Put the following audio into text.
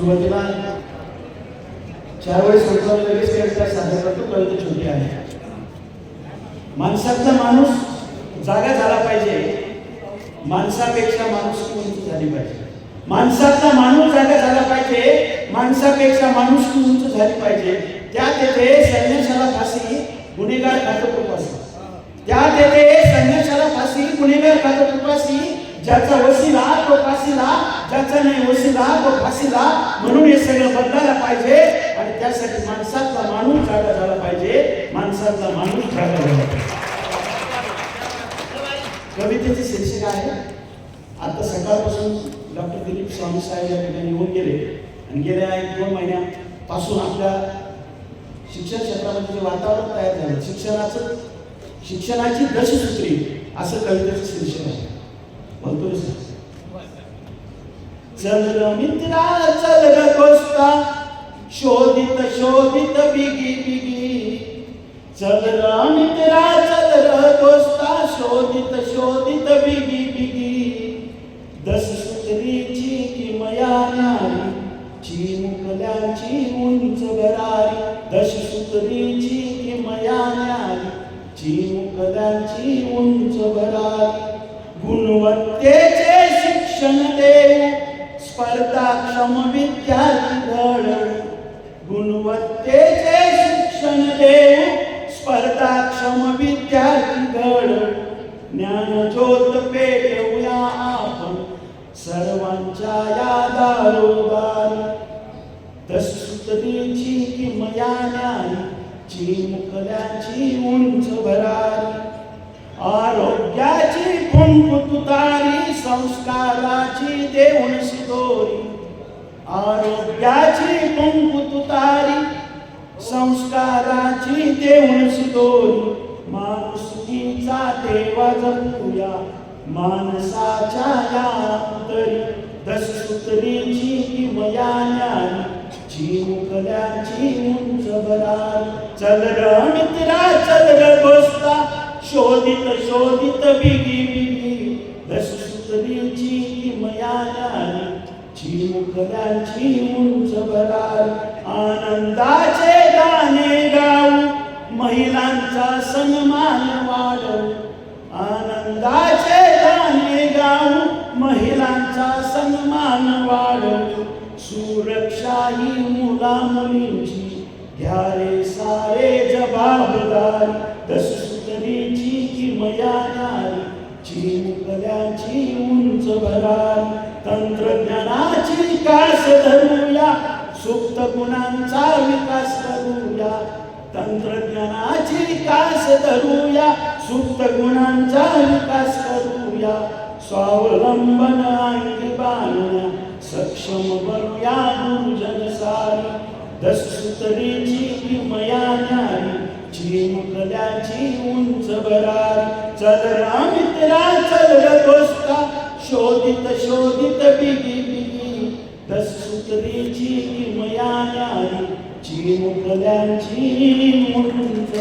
सुरुवातीला चार वेळेस म्हटलं लगेच कविता करतो कविता छोटी आहे. माणसातला माणूस जागा झाला पाहिजे. माणसापेक्षा माणूस उंच झाली पाहिजे. माणसातला माणूस जागा झाला पाहिजे माणसापेक्षा माणूस उंच झाली पाहिजे. त्या तेथे संन्यासाला फाशी गुन्हेगार खातो उपासी त्या येते संन्यासाला फाशी गुन्हेगार खातो उपासी ज्याचा वसीला तो फाशीला ज्याचा नाही वसीला तो फाशीला म्हणून हे सगळं बदलायला पाहिजे आणि त्यासाठी माणसातला माणूस जागा झाला पाहिजे. माणसातला माणूस जागा झाला पाहिजे. कवितेचे शीर्षक आहे आता सकाळपासून डॉक्टर दिलीप स्वामी साहेब या ठिकाणी येऊन गेले. आणि गेल्या एक दोन महिन्यापासून आपल्या शिक्षण क्षेत्रामध्ये जे वातावरण तयार झालं शिक्षणाचं शिक्षणाची दशसूत्री असं कवितेचं शीर्षक आहे. बोलतो चल मित्रा चल ग दोस्ता शोधित शोधित बिगी बिगी चल मित्रा चल ग दोस्ता शोधित शोधित बिगी बिगी दस सूत्रीची किमया न्यारी चिमुकल्याची उंच भरारी दश सूत्रीची किमया न्यारी चिमुकल्याची उंच भरारी गुणवत्तेचे शिक्षण देऊ स्पर्धाक्षम विद्यार्थी घडवू गुणवत्तेचे शिक्षण देऊ स्पर्धाक्षम विद्यार्थी घडवू ज्ञानज्योत पेटवूया आपण सर्वांच्या या दारोदारी दशसूत्रीची किमया न्यारी चिमुकल्याची उंच भरारी. आरोग्याची कुंकू तुतारी संस्काराची देऊन शिदोरी. आरोग्याची कुंकू तुतारी संस्काराची देऊन शिदोरी. माणुसकीचा देवा जपूया माणसाच्या या अंतरी दशसूत्रीची किमया ज्ञानी चिमुकल्याची उंच भरारी चल ग शोधित शोधित बिगी बिगी. दशसूत्रीची किमया ज्ञानी चिमुकल्याची उंच भरार आनंदाचे गाणे गाऊ. महिलांचा सन्मान वाढव. आनंदाचे गाणे गाऊ. महिलांचा सन्मान वाढव. सुरक्षा ही मुला मुलींची. घ्या रे सारे उंच तंत्रज्ञानाची विकास धरूया सुप्त गुणांचा विकास करूया. तंत्रज्ञानाची विकास धरूया सुप्त गुणांचा विकास करूया. स्वावलंबन अंगी बांधण्या सक्षम बनूया गुरुजन सारी. दशसूत्रीची किमया न्यारी चिमुकल्याची उंच भरार चल रामित्रा चल ग शोधित शोधित बिगी बिगी. दशसूत्रीची किमया न्यारी. चिमुकल्यांची उंच